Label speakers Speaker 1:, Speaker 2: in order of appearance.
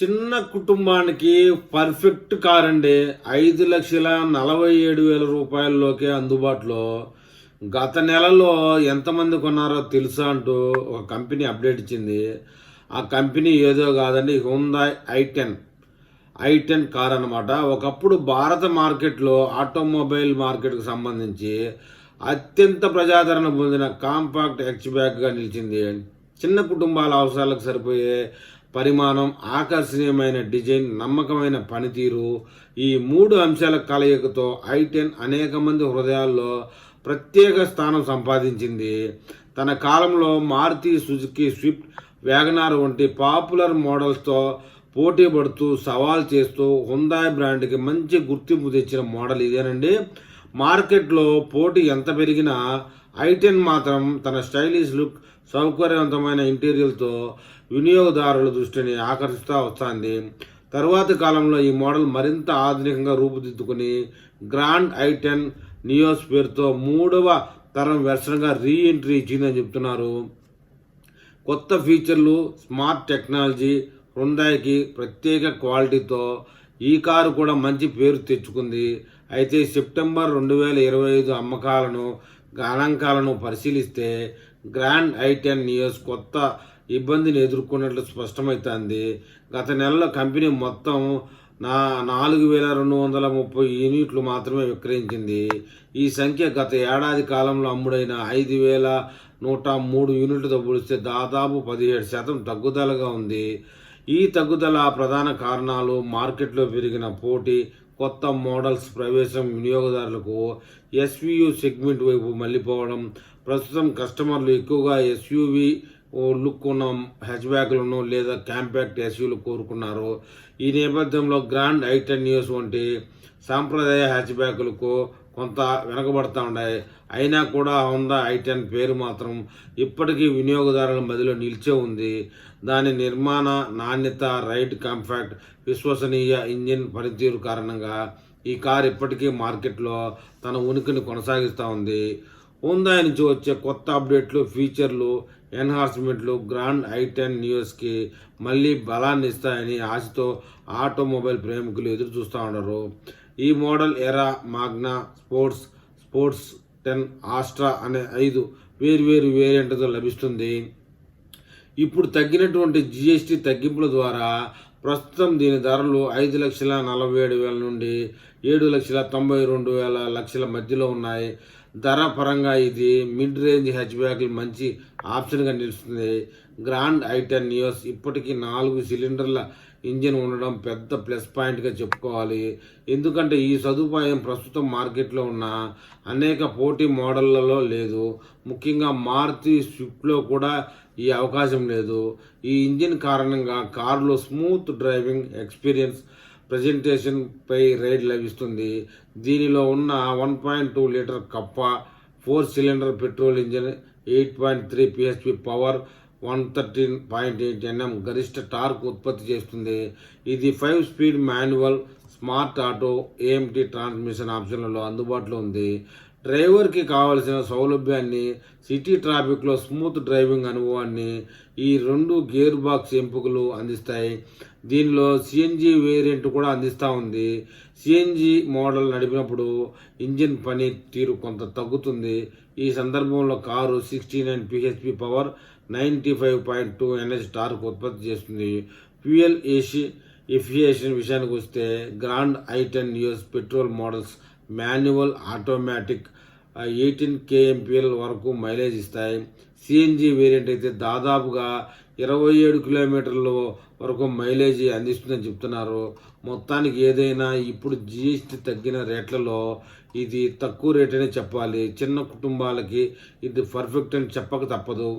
Speaker 1: చిన్న కుటుంబానికి perfect car అండి ఐదు లక్షల నలభై ఏడు వేల రూపాయల్లోకే అందుబాటులో. గత నెలలో ఎంతమంది కొన్నారో తెలుసా అంటూ ఒక కంపెనీ అప్డేట్ ఇచ్చింది. ఆ కంపెనీ ఏదో కాదండి Hyundai i ten. I ten car అనమాట ఒకప్పుడు భారత మార్కెట్లో ఆటోమొబైల్ మార్కెట్కి సంబంధించి అత్యంత ప్రజాదరణ పొందిన కాంపాక్ట్ హెచ్ బ్యాగ్గా నిలిచింది. చిన్న కుటుంబాల అవసరాలకు సరిపోయే పరిమాణం ఆకర్షణీయమైన డిజైన్ నమ్మకమైన పనితీరు. ఈ మూడు అంశాల కలయికతో ఐ టెన్ అనేక మంది హృదయాల్లో ప్రత్యేక స్థానం సంపాదించింది. తన కాలంలో మారుతి సుజుకి స్విఫ్ట్ వ్యాగనార్ వంటి పాపులర్ మోడల్స్తో పోటీ పడుతూ సవాల్ చేస్తూ హుందాయ్ బ్రాండ్కి మంచి గుర్తింపు తెచ్చిన మోడల్ ఇదేనండి. మార్కెట్లో పోటీ ఎంత పెరిగినా ఐటెన్ మాత్రం తన స్టైలిష్ లుక్ సౌకర్యవంతమైన ఇంటీరియర్తో వినియోగదారుల దృష్టిని ఆకర్షిస్తూ వస్తుంది. తరువాతి కాలంలో ఈ మోడల్ మరింత ఆధునికంగా రూపుదిద్దుకుని గ్రాండ్ ఐటెన్ నియోస్ పేరుతో మూడవ తరం వెర్షన్గా రీ ఎంట్రీ ఇచ్చిందని చెప్తున్నారు. కొత్త ఫీచర్లు స్మార్ట్ టెక్నాలజీ హృందాయికి ప్రత్యేక క్వాలిటీతో ఈ కారు కూడా మంచి పేరు తెచ్చుకుంది. అయితే సెప్టెంబర్ రెండు వేల ఇరవై ఐదు అమ్మకాలను గణాంకాలను పరిశీలిస్తే గ్రాండ్ ఐ టెన్ నియోస్ కొత్త ఇబ్బందిని ఎదుర్కొన్నట్లు స్పష్టమవుతుంది గత నెలలో కంపెనీ మొత్తం నా నాలుగు వేల రెండు వందల ముప్పై యూనిట్లు మాత్రమే విక్రయించింది. ఈ సంఖ్య గత ఏడాది కాలంలో అమ్ముడైన ఐదు వేల నూట మూడు యూనిట్లతో పోలిస్తే దాదాపు పదిహేడు శాతం తగ్గుదలగా ఉంది. ఈ తగ్గుదల ప్రధాన కారణాలు మార్కెట్లో పెరిగిన పోటీ కొత్త మోడల్స్ ప్రవేశం వినియోగదారులకు ఎస్వియు సెగ్మెంట్ వైపు మళ్ళీపోవడం ప్రస్తుతం కస్టమర్లు ఎక్కువగా ఎస్యూవి లుక్ ఉన్న హ్యాచ్ బ్యాగ్లను లేదా కాంపాక్ట్ ఎస్యూలు కోరుకున్నారు. ఈ నేపథ్యంలో గ్రాండ్ ఐటెన్ న్యూస్ వంటి సాంప్రదాయ హ్యాచ్ బ్యాగులకు కొంత వెనకబడతా ఉన్నాయి. అయినా కూడా హోండా టెన్ పేరు మాత్రం ఇప్పటికీ వినియోగదారుల మధ్యలో నిలిచే ఉంది. దాని నిర్మాణ నాణ్యత రైడ్ కాంపాక్ట్ విశ్వసనీయ ఇంజిన్ పనితీరు కారణంగా ఈ కారు ఇప్పటికీ మార్కెట్లో తన ఉనికిని కొనసాగిస్తూ ఉంది. హోందా నుంచి వచ్చే కొత్త అప్డేట్లు ఫీచర్లు ఎన్హాన్స్మెంట్లు గ్రాండ్ ఐ టెన్ న్యూస్కి మళ్ళీ బలాన్ని ఇస్తాయని ఆశతో ఆటోమొబైల్ ప్రేమికులు ఎదురు చూస్తూ ఉన్నారు. ఈ model Era Magna Sportz Sportz ten Asta అనే ఐదు వేర్వేరు వేరియంట్తో లభిస్తుంది. ఇప్పుడు తగ్గినటువంటి జిఎస్టీ తగ్గింపుల ద్వారా ప్రస్తుతం దీని ధరలు ఐదు లక్షల నలభై ఏడు వేల నుండి ఏడు లక్షల తొంభై రెండు వేల లక్షల మధ్యలో ఉన్నాయి. ధర పరంగా ఇది మిడ్ రేంజ్ హ్యాచ్ బ్యాగ్లు మంచి ఆప్షన్గా నిలుస్తుంది. గ్రాండ్ ఐటెన్ నియోస్ ఇప్పటికీ నాలుగు సిలిండర్ల ఇంజిన్ ఉండడం పెద్ద ప్లస్ పాయింట్గా చెప్పుకోవాలి. ఎందుకంటే ఈ సదుపాయం ప్రస్తుతం మార్కెట్లో ఉన్న అనేక పోటీ మోడళ్ళలో లేదు. ముఖ్యంగా మారుతి స్విఫ్ట్లో కూడా ఈ అవకాశం లేదు. ఈ ఇంజిన్ కారణంగా కారులో స్మూత్ డ్రైవింగ్ ఎక్స్పీరియన్స్ ప్రజెంటేషన్పై రైడ్ లభిస్తుంది. దీనిలో ఉన్న వన్ పాయింట్ టూ లీటర్ కప్ప four cylinder petrol engine eight point three PHP power one thirteen point eight NM గరిష్ట టార్క్ ఉత్పత్తి చేస్తుంది. ఇది five speed manual smart auto AMT transmission ఆప్షన్లలో అందుబాటులో ఉంది. డ్రైవర్కి కావలసిన సౌలభ్యాన్ని సిటీ ట్రాఫిక్లో స్మూత్ డ్రైవింగ్ అనుభవాన్ని ఈ రెండు గేర్ బాక్స్ ఎంపికలు అందిస్తాయి. దీనిలో సిఎన్జి వేరియంట్ కూడా అందిస్తూ ఉంది. సిఎన్జి మోడల్ నడిపినప్పుడు ఇంజిన్ పని తీరు కొంత తగ్గుతుంది. ఈ సందర్భంలో car sixty nine PHP power ninety five point two NH torque ఉత్పత్తి చేస్తుంది. ఫ్యూయల్ ఏసీ ఎఫియేషన్ విషయానికి వస్తే Grand i ten US petrol models manual automatic eighteen KMPL వరకు మైలేజ్ ఇస్తాయి. సిఎన్జి వేరియంట్ అయితే దాదాపుగా ఇరవై ఏడు కిలోమీటర్ల వరకు మైలేజ్ అందిస్తుందని చెప్తున్నారు. మొత్తానికి ఏదైనా ఇప్పుడు జిఎస్టీ తగ్గిన రేట్లలో ఇది తక్కువ రేట్ అనే చెప్పాలి. చిన్న కుటుంబాలకి ఇది పర్ఫెక్ట్ అని చెప్పక తప్పదు.